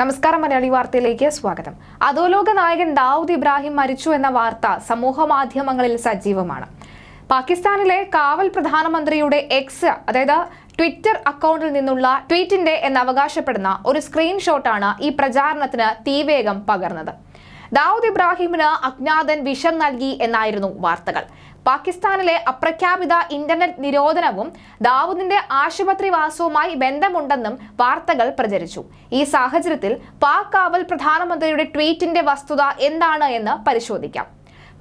നമസ്കാരം മലയാളി വാർത്തയിലേക്ക് സ്വാഗതം. അധോലോക നായകൻ ദാവൂദ് ഇബ്രാഹിം മരിച്ചു എന്ന വാർത്ത സമൂഹ മാധ്യമങ്ങളിൽ സജീവമാണ്. പാകിസ്ഥാനിലെ കാവൽ പ്രധാനമന്ത്രിയുടെ എക്സ് അതായത് ട്വിറ്റർ അക്കൗണ്ടിൽ നിന്നുള്ള ട്വീറ്റിന്റെ എന്ന് അവകാശപ്പെടുന്ന ഒരു സ്ക്രീൻഷോട്ടാണ് ഈ പ്രചാരണത്തിന് തീവേഗം പകർന്നത്. ദാവൂദ് ഇബ്രാഹിമിന് അജ്ഞാതൻ വിഷം നൽകി എന്നായിരുന്നു വാർത്തകൾ. പാകിസ്ഥാനിലെ അപ്രഖ്യാപിത ഇന്റർനെറ്റ് നിരോധനവും ദാവൂദിന്റെ ആശുപത്രിവാസവുമായി ബന്ധമുണ്ടെന്നും വാർത്തകൾ പ്രചരിച്ചു. ഈ സാഹചര്യത്തിൽ പാക് കാവൽ പ്രധാനമന്ത്രിയുടെ ട്വീറ്റിന്റെ വസ്തുത എന്താണ് എന്ന് പരിശോധിക്കാം.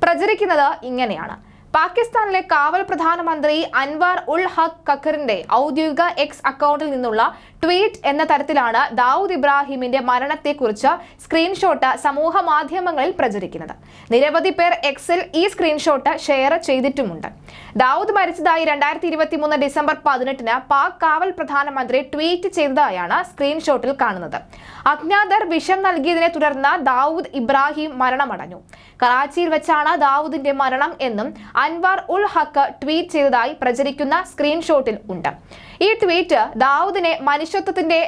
പ്രചരിക്കുന്നത് ഇങ്ങനെയാണ്. പാകിസ്ഥാനിലെ കാവൽ പ്രധാനമന്ത്രി അൻവാർ ഉൾ ഹഖ് ഖക്കറിന്റെ ഔദ്യോഗിക എക്സ് അക്കൗണ്ടിൽ നിന്നുള്ള ട്വീറ്റ് എന്ന തരത്തിലാണ് ദാവൂദ് ഇബ്രാഹിമിന്റെ മരണത്തെക്കുറിച്ച് സ്ക്രീൻഷോട്ട് സമൂഹ മാധ്യമങ്ങളിൽ പ്രചരിക്കുന്നത്. നിരവധി പേർ എക്സിൽ ഈ സ്ക്രീൻഷോട്ട് ഷെയർ ചെയ്തിട്ടുമുണ്ട്. ദാവൂദ് മരിച്ചതായി രണ്ടായിരത്തി ഇരുപത്തി മൂന്ന് ഡിസംബർ പതിനെട്ടിന് പാക് കാവൽ പ്രധാനമന്ത്രി ട്വീറ്റ് ചെയ്തതായാണ് സ്ക്രീൻഷോട്ടിൽ കാണുന്നത്. അജ്ഞാതർ വിഷം നൽകിയതിനെ തുടർന്ന് ദാവൂദ് ഇബ്രാഹിം മരണമടഞ്ഞു. കറാച്ചിയിൽ വെച്ചാണ് ദാവൂദിന്റെ മരണം എന്നും അൻവാർ ഉൽ ഹക്ക് ട്വീറ്റ് ചെയ്തതായി പ്രചരിക്കുന്ന സ്ക്രീൻഷോട്ടിൽ ഉണ്ട്. ഈ ട്വീറ്റ് ദാവൂദിനെ മനുഷ്യത്വത്തിന്റെ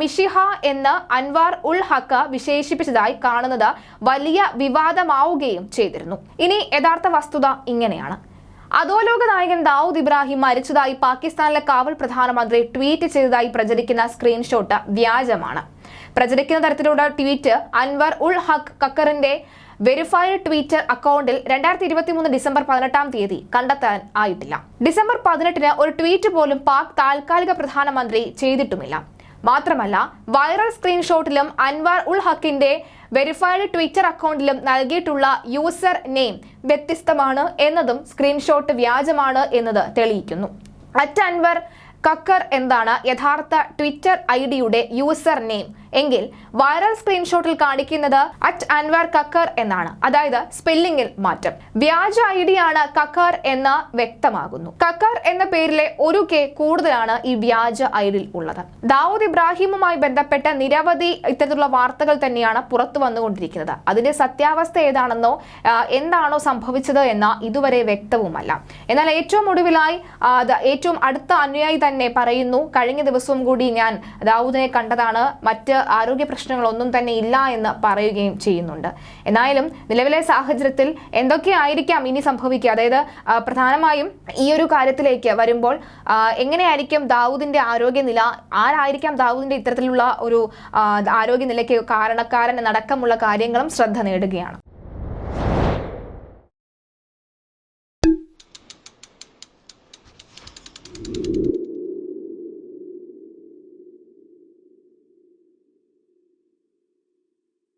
മിഷിഹ എന്ന് അൻവാർ ഉൽ ഹക്ക് വിശേഷിപ്പിച്ചതായി കാണുന്നത് വലിയ വിവാദമാവുകയും ചെയ്തിരുന്നു. ഇനി യഥാർത്ഥ വസ്തുത ഇങ്ങനെയാണ്. അധോലോക നായകൻ ദാവൂദ് ഇബ്രാഹിം മരിച്ചതായി പാകിസ്ഥാനിലെ കാവൽ പ്രധാനമന്ത്രി ട്വീറ്റ് ചെയ്തതായി പ്രചരിക്കുന്ന സ്ക്രീൻഷോട്ട് വ്യാജമാണ്. പ്രചരിക്കുന്ന തരത്തിലുള്ള ട്വീറ്റ് അൻവർ ഉൾ ഹക്ക് ഖക്കറിന്റെ വെരിഫൈഡ് ട്വിറ്റർ അക്കൗണ്ടിൽ രണ്ടായിരത്തി ഇരുപത്തി മൂന്ന് ഡിസംബർ പതിനെട്ടാം തീയതി കണ്ടെത്താൻ ആയിട്ടില്ല. ഡിസംബർ പതിനെട്ടിന് ഒരു ട്വീറ്റ് പോലും പാക് താൽക്കാലിക പ്രധാനമന്ത്രി ചെയ്തിട്ടുമില്ല. മാത്രമല്ല വൈറൽ സ്ക്രീൻഷോട്ടിലും അൻവാർ ഉൾ ഹക്കിന്റെ വെരിഫൈഡ് ട്വിറ്റർ അക്കൗണ്ടിലും നൽകിയിട്ടുള്ള യൂസർ നെയിം വ്യത്യസ്തമാണ് എന്നതും സ്ക്രീൻഷോട്ട് വ്യാജമാണ് എന്നത് തെളിയിക്കുന്നു. അറ്റ് അൻവർ കക്കർ എന്താണ് യഥാർത്ഥ ട്വിറ്റർ ഐ ഡിയുടെ യൂസർ നെയിം എങ്കിൽ വൈറൽ സ്ക്രീൻഷോട്ടിൽ കാണിക്കുന്നത് അറ്റ് അൻവർ കക്കർ എന്നാണ്. അതായത് സ്പെല്ലിംഗിൽ മാറ്റം. വ്യാജ ഐ ആണ് കക്കർ എന്ന് വ്യക്തമാകുന്നു. കക്കർ എന്ന പേരിലെ ഒരു കെ കൂടുതലാണ് ഈ വ്യാജ ഐ ഡിയിൽ ഉള്ളത്. ദാവൂദ് ഇബ്രാഹിമുമായി ബന്ധപ്പെട്ട നിരവധി ഇത്തരത്തിലുള്ള വാർത്തകൾ തന്നെയാണ് പുറത്തു വന്നുകൊണ്ടിരിക്കുന്നത്. അതിന്റെ സത്യാവസ്ഥ ഏതാണെന്നോ എന്താണോ സംഭവിച്ചത് എന്ന ഇതുവരെ വ്യക്തവുമല്ല. എന്നാൽ ഏറ്റവും ഒടുവിലായി ഏറ്റവും അടുത്ത അനുയായി തന്നെ പറയുന്നു കഴിഞ്ഞ ദിവസവും കൂടി ഞാൻ ദാവൂദിനെ കണ്ടതാണ്. മറ്റ് ആരോഗ്യ പ്രശ്നങ്ങളൊന്നും തന്നെ ഇല്ല എന്ന് പറയുകയും ചെയ്യുന്നുണ്ട്. എന്നാലും നിലവിലെ സാഹചര്യത്തിൽ എന്തൊക്കെയായിരിക്കാം ഇനി സംഭവിക്കുക? അതായത് പ്രധാനമായും ഈ ഒരു കാര്യത്തിലേക്ക് വരുമ്പോൾ എങ്ങനെയായിരിക്കും ദാവൂദിന്റെ ആരോഗ്യനില? ആരായിരിക്കാം ദാവൂദിന്റെ ഇത്തരത്തിലുള്ള ഒരു ആരോഗ്യനിലയ്ക്ക് കാരണക്കാരൻ അടക്കമുള്ള കാര്യങ്ങളും ശ്രദ്ധ നേടുകയാണ്.